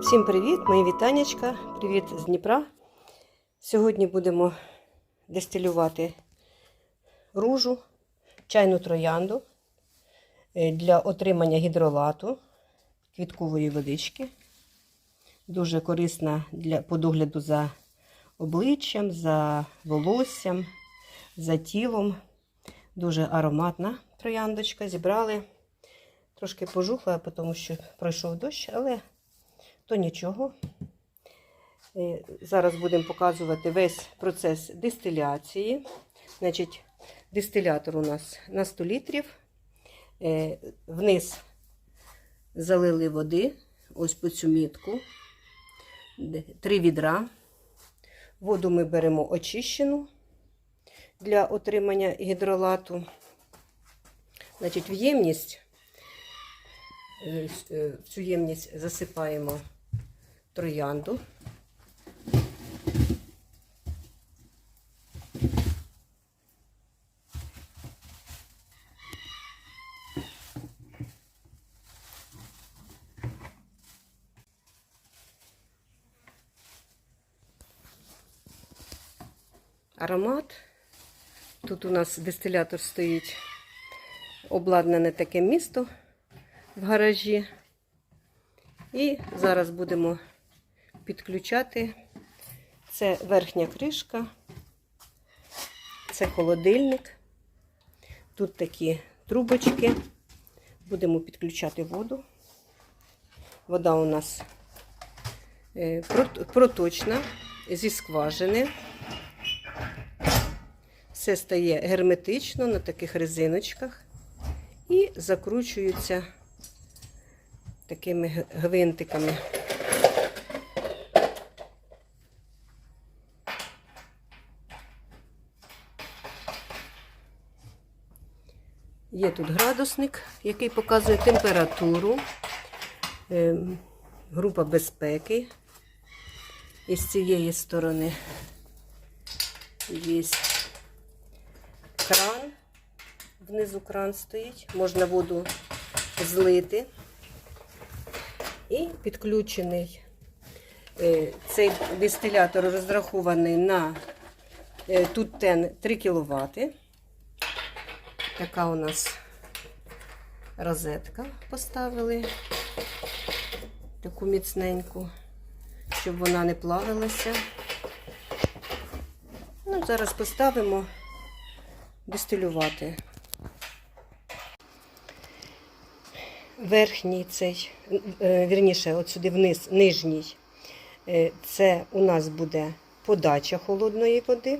Всім привіт, мої вітаннячка. Привіт з Дніпра. Сьогодні будемо дистилювати ружу, чайну троянду е, для отримання гідролату, квіткової водички. Дуже корисна для по догляду за обличчям, за волоссям, за тілом. Дуже ароматна трояндочка. Зібрали. Трошки пожухла, тому що пройшов дощ, але то нічого. Е, Зараз будемо показувати весь процес дистиляції. Значить, дистилятор у нас на 100 літрів. Е, Вниз залили води, ось по цю мітку. Три відра. Воду ми беремо очищену для отримання гідролату. Значить, в ємність, е, в цю ємність засипаємо троянду. Аромат. Тут у нас дистилятор стоїть обладнане таке місто в гаражі. І зараз будемо підключати. Це верхня кришка, це холодильник. Тут такі трубочки. Будемо підключати воду. Вода у нас е, проточна, зі скважини. Все стає герметично на таких резиночках і закручується такими гвинтиками. Є тут градусник, який показує температуру, ем, група безпеки. І з цієї сторони є кран. Внизу кран стоїть, можна воду злити. І підключений е, цей дистилятор розрахований на е, тут тен 3 кВт. Така у нас розетка поставили, таку міцненьку, щоб вона не плавилася. Ну, зараз поставимо дистилювати. Верхній цей, е, вірніше, от сюди вниз, нижній, е, це у нас буде подача холодної води.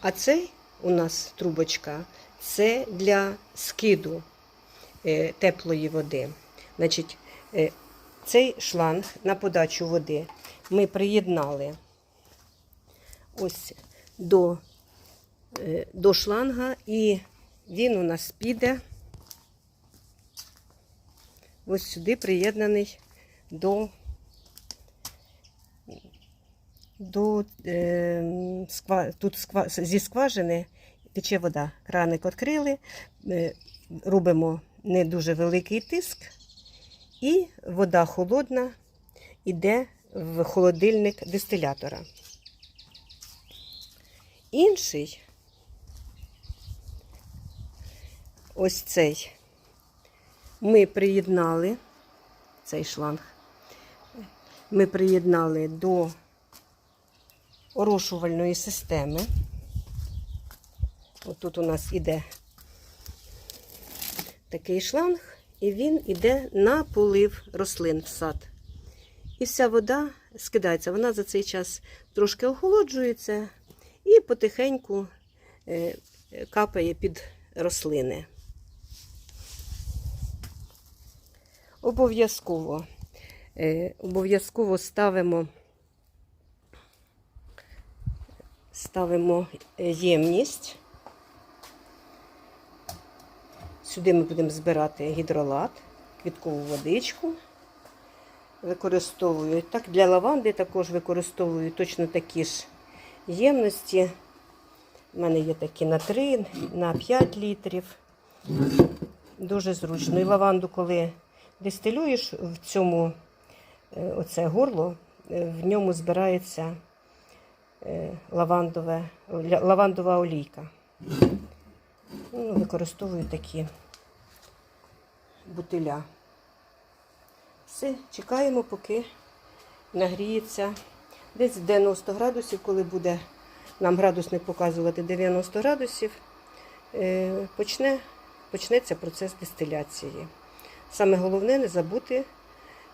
А цей у нас трубочка це для скиду е, теплої води. Значить, е, цей шланг на подачу води ми приєднали ось до, е, до шланга, і він у нас піде ось сюди приєднаний до, до е, сква, тут сква, зі скважини тече вода. Краник відкрили, е, робимо не дуже великий тиск, і вода холодна йде в холодильник дистилятора. Інший, ось цей, ми приєднали цей шланг. Ми приєднали до орошувальної системи. От тут у нас іде такий шланг, і він іде на полив рослин в сад. І вся вода скидається. Вона за цей час трошки охолоджується і потихеньку е, капає під рослини. Обов'язково е, обов'язково ставимо, ставимо ємність. Сюди ми будемо збирати гідролат, квіткову водичку. Використовую так для лаванди також використовую точно такі ж ємності. У мене є такі на 3, на 5 літрів. Дуже зручно. І лаванду, коли дистилюєш в цьому е, оце горло, е, в ньому збирається е, лавандове, лавандова олійка. Ну, використовую такі бутиля. Все, чекаємо, поки нагріється десь 90 градусів, коли буде нам градусник показувати 90 градусів, е, почне, почнеться процес дистиляції. Саме головне не забути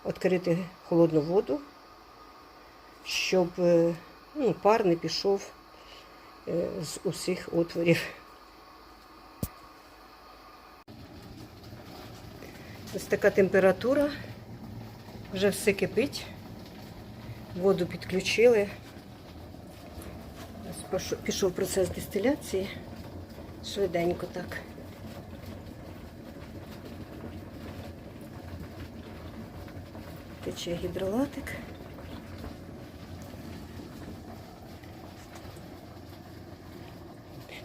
відкрити холодну воду, щоб е, ну, пар не пішов е, з усіх отворів. Ось така температура, вже все кипить, воду підключили. Пішов процес дистиляції. Швиденько так. Тече гідролатик.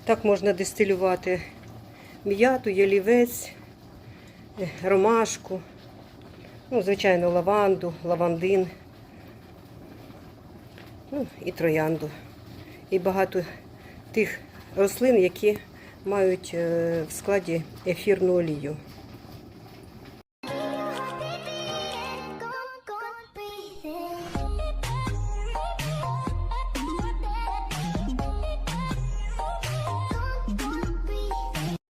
Так можна дистилювати м'яту, ялівець, ромашку, ну, звичайно, лаванду, лавандин, ну, і троянду. І багато тих рослин, які мають е, в складі ефірну олію.